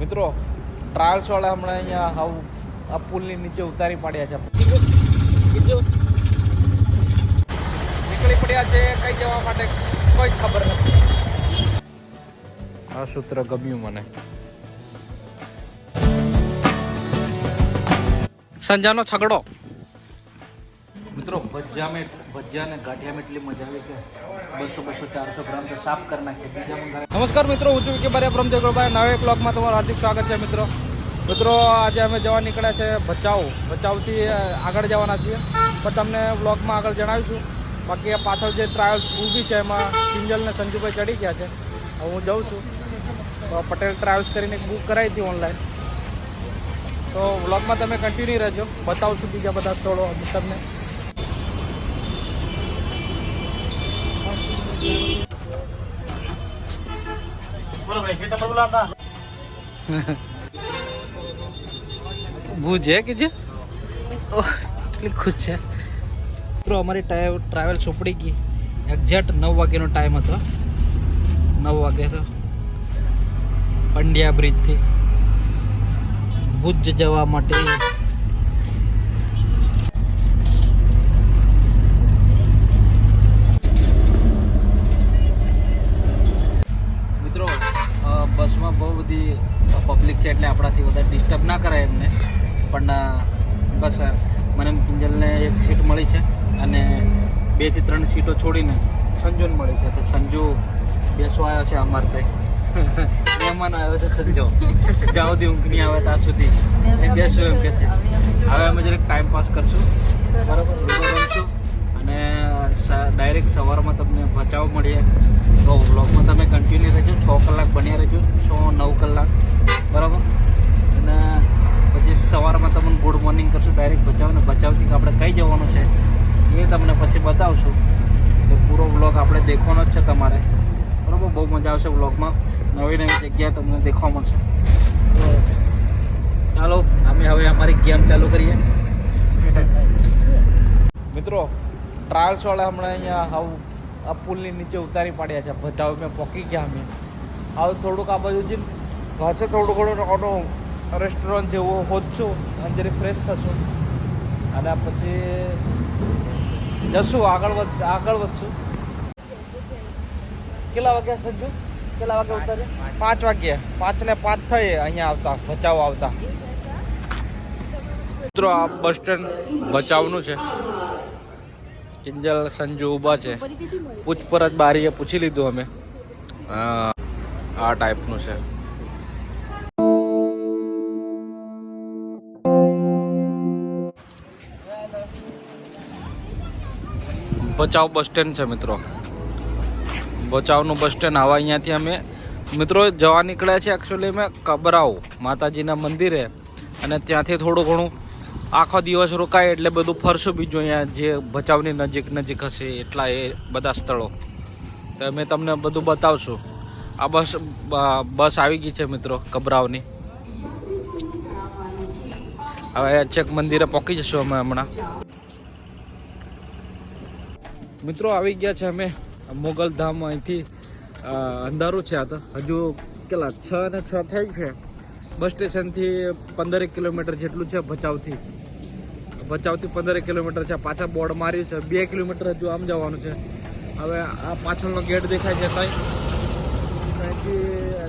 મિત્રો ટ્રાયલ્સ વાળા હમણાં અહીંયા હાવ આ પુલની નીચે ઉતારી પાડ્યા છે. નીકળી પડ્યા છે, કઈ જવા માટે કોઈ ખબર નથી. આ સૂત્ર ગમ્યું મને. સંજાનો છગડો. મિત્રો ભજીયામાં ભજીયા ને ગાંઠિયામાં એટલી મજા આવી કે બસો બસો ચારસો ગ્રામ તો સાફ કરી નાખીએ, બીજા મંગાવે. નમસ્કાર મિત્રો, હું છું કે બારિયા પ્રમદેવ ગોળભાઈ નવે બ્લોગમાં તમારું હાર્દિક સ્વાગત છે મિત્રો. મિત્રો, આજે અમે જવા નીકળ્યા છે ભચાઉ. ભચાઉથી આગળ જવાના છીએ. પણ તમને બ્લોગમાં આગળ જણાવીશું. બાકી આ પાછળ જે ટ્રાવેલ્સ ઊભી છે એમાં સિંજલ ને સંજુભાઈ ચડી ગયા છે. હું જાઉં છું. પટેલ ટ્રાવેલ્સ કરીને બુક કરાવી હતી ઓનલાઈન તો વ્લોગમાં તમે કન્ટિન્યુ રહેજો. બતાવશું બીજા બધા સ્થળો તમને. ભૂજ હે કે જે? ખુશ છે. મિત્રો, અમારી ટ્રાવેલ ચોપડી ગઈ. એક્ઝેક્ટ નવ વાગ્યાનો ટાઈમ હતો. નવ વાગે તો પંડ્યા બ્રિજથી ભુજ જવા માટે બસ મનન કિંજલને એક સીટ મળી છે અને બેથી ત્રણ સીટો છોડીને સંજુને મળી છે. તો સંજુ બેસો આવ્યો છે અમાર તઈ મહેમાન આવ્યો છે સંજો. જ્યાં સુધી ઊંઘ નહીં આવે ત્યાં સુધી. એ બેસું એમ કે છે. હવે અમે જરાક ટાઈમ પાસ કરશું. બરાબર રમશું અને ડાયરેક્ટ સવારમાં તમને બચાવ મળીએ. તો વ્લોગમાં તમે કન્ટિન્યુ રહેજો. છ કલાક બન્યા રહેજો. છ નવ કલાક. બરાબર? પછી સવારમાં તમને ગુડ મોર્નિંગ કરશું ડાયરેક્ટ બચાવને બચાવથી આપણે કઈ જવાનું છે એ તમને પછી બતાવશું. તો પૂરો વ્લોગ આપણે દેખવાનો જ છે તમારે. બરાબર? બહુ મજા આવશે વ્લોગમાં નવી નવી જગ્યા તમને દેખવા મળશે. ચાલો, અમે હવે અમારી ગેમ ચાલુ કરીએ. મિત્રો ટ્રાયલ્સવાળા હમણાં અહીંયા હાવ આ પુલની નીચે ઉતારી પાડ્યા છે. ભચાઉ મેં પોકી ગયા અમે હવે થોડુંક આ બાજુ જઈને ઘસે થોડું ઘણું રેસ્ટોરન્ટ જેવું હોદશું અને જરી ફ્રેશ થશું. અને પછી જશું આગળ વધ આગળ વધશું. કેટલા વાગ્યા સંજુ? કેટલા વાગે ઉતારે પાંચ વાગ્યા. પાંચ ને પાંચ થઈ અહીંયા આવતા ભચાઉ આવતા. મિત્રો આ બસ સ્ટેન્ડ બચાવનું છે. કિંજલ સંજુ ઊભા છે. પૂછપરછ બારીએ પૂછી લીધું અમે. આ આ ટાઈપનું છે. બચાવ બસ સ્ટેન્ડ છે મિત્રો. બચાવનું બસ સ્ટેન્ડ આવા અહીંયાથી અમે મિત્રો જવા નીકળ્યા છે એકચ્યુઅલી અમે કબરાઉ માતાજીના મંદિરે. અને ત્યાંથી થોડું ઘણું આખો દિવસ રોકાય એટલે બધું ફરશું બીજું અહીંયા જે ભચાઉની નજીક નજીક હશે એટલા એ બધા સ્થળો. તો અમે તમને બધું બતાવશું. આ બસ બસ આવી ગઈ છે મિત્રો કબરાવની હવે છેક મંદિરે પહોંચી જશું અમે હમણાં. મિત્રો, આવી ગયા છે અમે. મોગલધામ અહીંથી અંધારું છે આ તો. હજુ કેટલા? છ અને છ થઈ છે. બસ સ્ટેશનથી પંદરેક કિલોમીટર જેટલું છે ભચાઉથી. ભચાઉથી પંદરેક કિલોમીટર છે. પાછા બોર્ડ માર્યું છે. બે કિલોમીટર હજુ આમ જવાનું છે. હવે આ પાછળનો ગેટ દેખાય છે કંઈ ત્યાંથી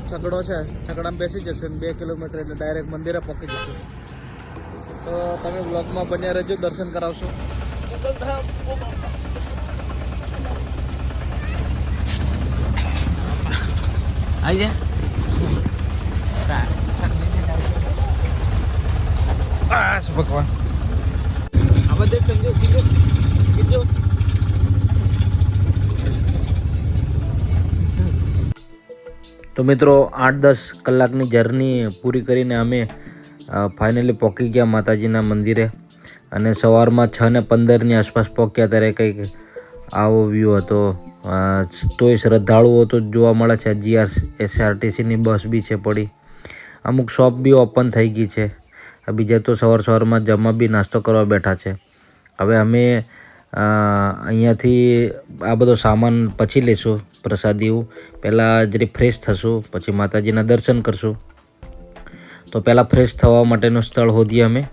છગડો છે. છગડામાં બેસી જશું બે કિલોમીટર એટલે ડાયરેક્ટ મંદિરે પહોંચી જશું. તો તમે બ્લોગમાં બન્યા રહેજો. દર્શન કરાવશો. આવી જા ભગવાન સંજુ બીજો બીજો તો મિત્રો આઠ દસ કલાકની જર્ની પૂરી કરીને અમે ફાઇનલી પહોંચી ગયા માતાજીના મંદિરે અને સવારમાં છ ને પંદરની આસપાસ પહોંચ્યા ત્યારે કંઈક આવો વ્યૂ હતો. તોય શ્રદ્ધાળુઓ તો જોવા મળે છે. જીઆર એસઆરટીસીની બસ બી છે પડી. અમુક શોપ બી ઓપન થઈ ગઈ છે. બીજા તો સવાર સવારમાં જમવા બી નાસ્તો કરવા બેઠા છે. હવે અમે અહીંયાથી આ બધો સામાન પછી લઈશું પ્રસાદી પહેલાં જરી ફ્રેશ થશું, પછી માતાજીના દર્શન કરશું. તો પહેલાં ફ્રેશ થવા માટેનું સ્થળ હોધીએ અમે.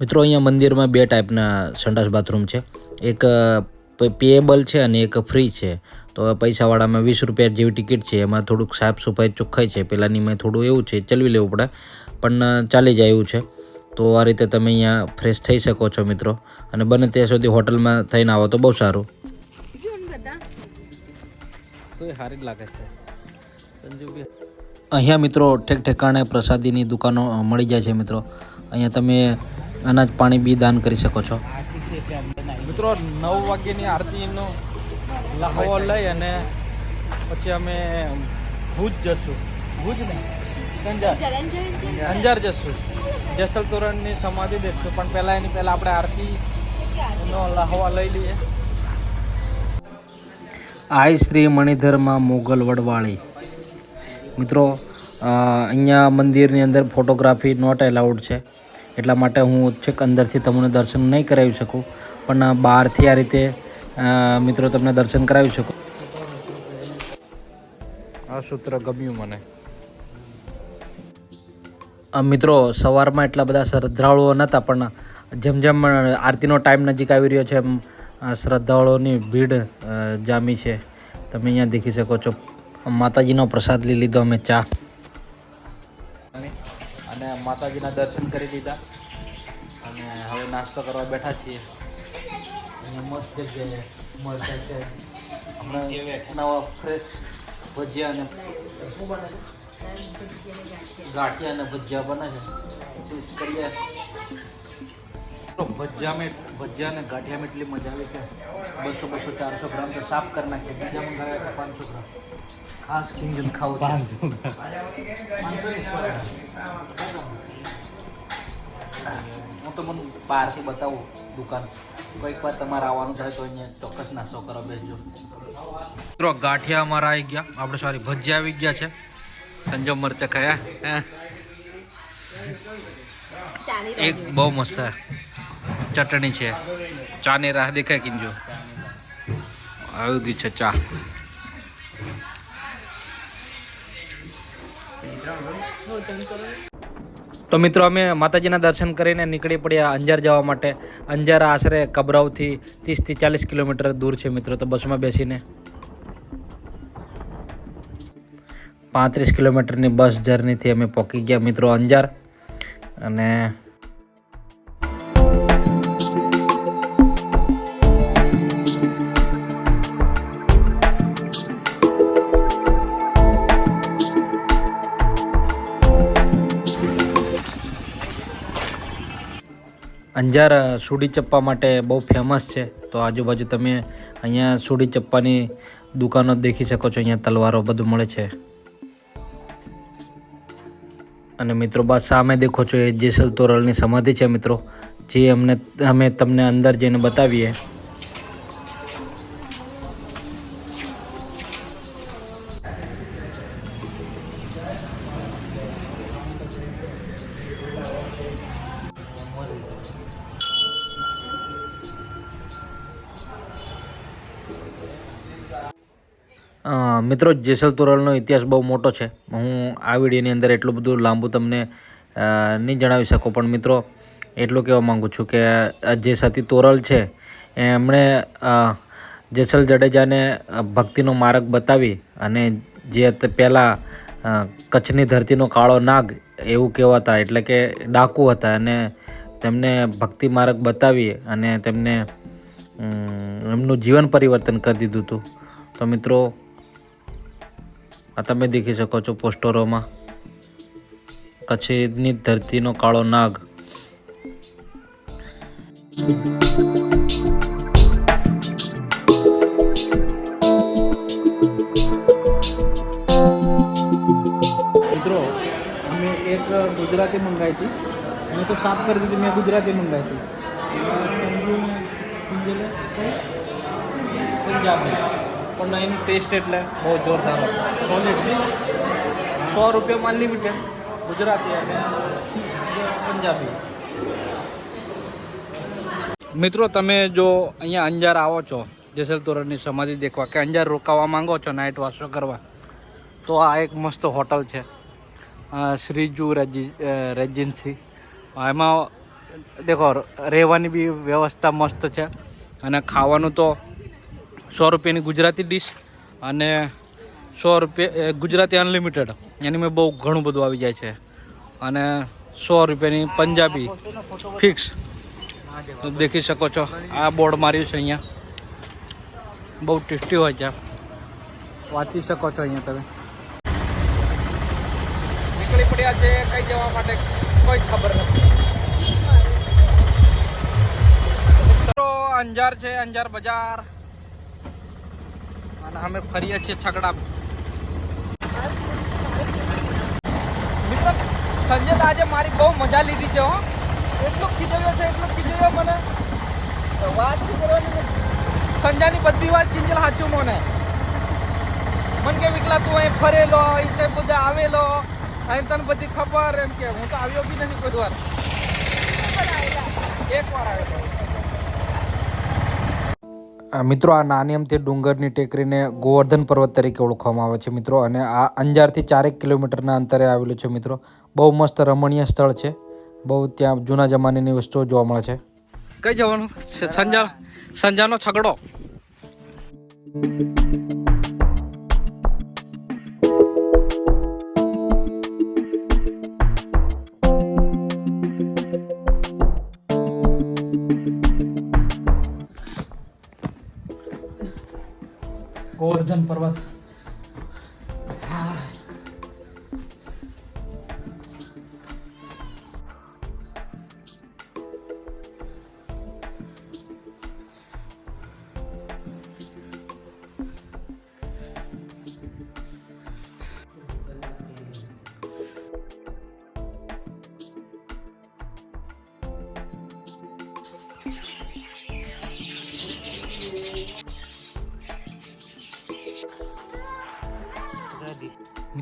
મિત્રો, અહીંયા મંદિરમાં બે ટાઈપના સંડાસ બાથરૂમ છે. એક પેએબલ છે અને એક ફ્રી છે. તો પૈસાવાળામાં વીસ રૂપિયા જેવી ટિકિટ છે એમાં થોડુંક સાફ સફાઈ ચોખ્ખાઈ છે. પેલાની મેં થોડું એવું છે ચલવી લેવું પડે પણ ચાલી જાય એવું છે. તો આ રીતે તમે અહીંયા ફ્રેશ થઈ શકો છો મિત્રો. અને બને ત્યાં સુધી હોટલમાં થઈને આવો તો બહુ સારું. સારી લાગે છે. સંજુભાઈ અહીંયા મિત્રો ઠેક ઠેકાણે પ્રસાદીની દુકાનો મળી જાય છે મિત્રો. અહીંયા તમે અનાજ પાણી બી દાન કરી શકો છો. મિત્રો નવ વાગ્યાની આરતીનો લહાવો લઈ અને પછી અમે ભુજ જશું. ભુજ નહીં. અંજાર અંજાર જશું. જેસલ તોરણની સમાધિ દેખશું. પણ પહેલાં એની પહેલાં આપણે આરતીનો લહાવા લઈ લઈએ. આઈ શ્રી મણિધરમાં મોગલ વડવાળી. મિત્રો અહીંયા મંદિરની અંદર ફોટોગ્રાફી નોટ એલાઉડ છે. એટલા માટે હું છેક અંદરથી તમને દર્શન નહીં કરાવી શકું પણ બહારથી આ રીતે મિત્રો તમને દર્શન કરાવી શકું. આ સૂત્ર ગમ્યું મને. મિત્રો સવારમાં એટલા બધા શ્રદ્ધાળુઓ નહોતા પણ જેમ જેમ આરતીનો ટાઈમ નજીક આવી રહ્યો છે એમ શ્રદ્ધાળુઓની ભીડ જામી છે. તમે અહીંયા દેખી શકો છો. માતાજીનો પ્રસાદ લઈ લીધો અમે ચા. માતાજીના દર્શન કરી લીધા. અને હવે નાસ્તો કરવા બેઠા છીએ. અને મસ્ત જગ્યાએ મળતા છે. હમણાં નવા ફ્રેશ ભજીયા અને ગાંઠિયા અને ભજીયા બને છે. ટેસ્ટ કરીએ. તો ભજીયામાં ભજીયા અને ગાંઠિયામાં એટલી મજા આવી કે બસો બસો ચારસો ગ્રામ તો સાફ કરી નાખીએ. બીજા મંગાવ્યા તો પાંચસો ગ્રામ. ખાસ કિંજલ ખાવું પાંચસો હું તો મને બહારથી બતાવું દુકાન. કોઈક વાર તમારે આવવાનું થાય તો અહીંયા ચોક્કસ નાસ્તો કરો બેસજો. મિત્રો ગાંઠિયા અમારા આવી ગયા. આપણે સોરી ભજીયા આવી ગયા છે. સંજો મરચા ખાયા. એક બહુ મસ્ત છે. ચટણી છે. ચાની રાહ દેખાય કિંજો આવી ગઈ છે ચા. તો મિત્રો અમે માતાજીના દર્શન કરીને નીકળી પડ્યા અંજાર જવા માટે. અંજાર આશરે કબરાવથી ત્રીસથી ચાલીસ કિલોમીટર દૂર છે મિત્રો, તો બસમાં બેસીને. પાંત્રીસ કિલોમીટરની બસ જર્નીથી અમે પહોંચી ગયા મિત્રો અંજાર. અને અંજાર સુડી ચપ્પા માટે બહુ ફેમસ છે. તો આજુબાજુ તમે અહીંયા સુડી ચપ્પાની દુકાનો દેખી શકો છો. અહીંયા તલવારો બધું મળે છે. અને મિત્રો બા સામે દેખો છો એ જેસલ તોરલની સમાધિ છે, મિત્રો. જે અમને, અમે તમને અંદર જઈને બતાવીએ. મિત્રો, જેસલ તોરલનો ઇતિહાસ બહુ મોટો છે. હું આ વિડીયોની અંદર એટલું બધું લાંબુ તમને નહીં જણાવી શકું, પણ મિત્રો, એટલું કહેવા માગું છું કે જે સતી તોરલ છે, એમણે જેસલ જડેજાને ભક્તિનો માર્ગ બતાવી અને જે પહેલાં કચ્છની ધરતીનો કાળો નાગ એવું કહેવાતા, એટલે કે ડાકુ હતા, અને તેમને ભક્તિ માર્ગ બતાવી અને તેમને એમનું જીવન પરિવર્તન કરી દીધું હતું. તો મિત્રો આ તમે દેખી શકો છો પોસ્ટરોમાં. કચ્છની ધરતીનો કાળો નાગ. મિત્રો અમે એક ગુજરાતી મંગાવી હતી. મેં તો સાફ કરી દીધી મેં ગુજરાતી મંગાવી હતી? પંજાબી. પણ એનું ટેસ્ટ એટલે બહુ જોરદાર સોલિડ સો રૂપિયામાં અનલિમિટેડ ગુજરાતી પંજાબી. મિત્રો, તમે જો અહીંયા અંજાર આવો છો, જેસલ તોરણની સમાધિ દેખવા, કે અંજાર રોકાવા માંગો છો નાઇટ વાસો કરવા, તો આ એક મસ્ત હોટલ છે. શ્રીજુ રેજી રેજન્સી એમાં, દેખો, રહેવાની બી વ્યવસ્થા મસ્ત છે. અને ખાવાનું તો સો રૂપિયાની ગુજરાતી ડીશ અને સો રૂપિયા ગુજરાતી અનલિમિટેડ એની મેં બહુ ઘણું બધું આવી જાય છે. અને સો રૂપિયાની પંજાબી ફિક્સ દેખી શકો છો, આ બોર્ડ માર્યું છે અહીંયા. બહુ ટેસ્ટી હોય છે. વાંચી શકો છો અહીંયા તમે. નીકળી પડ્યા છે, કઈ જવા માટે કોઈ ખબર નથી. અંજાર છે, અંજાર બજાર. અમે ફરીએ છીએ છકડા મિત્રો, સંજય આજે મારી બહુ મજા લીધી છે, હો. એટલો ખીજવ્યો છે, એટલો ખીજવ્યો મને. વાત કરવાની. સંજાની બધી વાત કિંજલ સાચું મને. મને કે, વિકલા, તું અહીં ફરેલો, અહીં બધા આવેલો. અહીં તને બધી ખબર. એમ કે, હું તો આવ્યો બી નથી કોઈ વાર. એક વાર આવેલો મિત્રો આ નાની અમથી ડુંગરની ટેકરીને ગોવર્ધન પર્વત તરીકે ઓળખવામાં આવે છે, મિત્રો. અને આ અંજારથી ચારેક કિલોમીટરના અંતરે આવેલું છે, મિત્રો. બહુ મસ્ત રમણીય સ્થળ છે. બહુ ત્યાં જૂના જમાનાની વસ્તુઓ જોવા મળે છે. કઈ જવાનું? સંજા સંજાનો છગડો. ગોવર્ધન પર્વત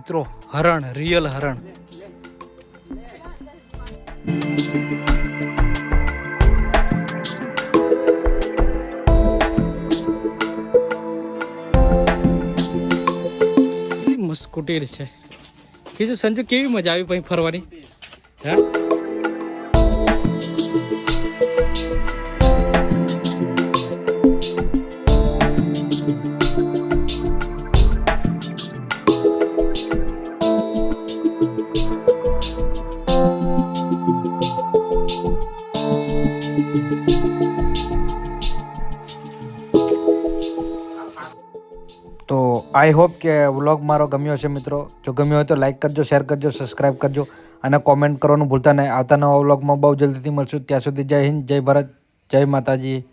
મિત્રો, હરણ રિયલ હરણ. મસ્ત કુટીર છે. કીધું સંજુ, કેવી મજા આવી પછી ફરવાની? હા? આઈ હોપ કે વ્લોગ મારો ગમ્યો હશે મિત્રો. જો ગમ્યો હોય તો લાઇક કરજો શેર કરજો સબસ્ક્રાઈબ કરજો અને કોમેન્ટ કરવાનું ભૂલતા નહીં. આવતા નવા વ્લોગમાં બહુ જલ્દીથી મળશું. ત્યાં સુધી જય હિન્દ, જય ભારત, જય માતાજી.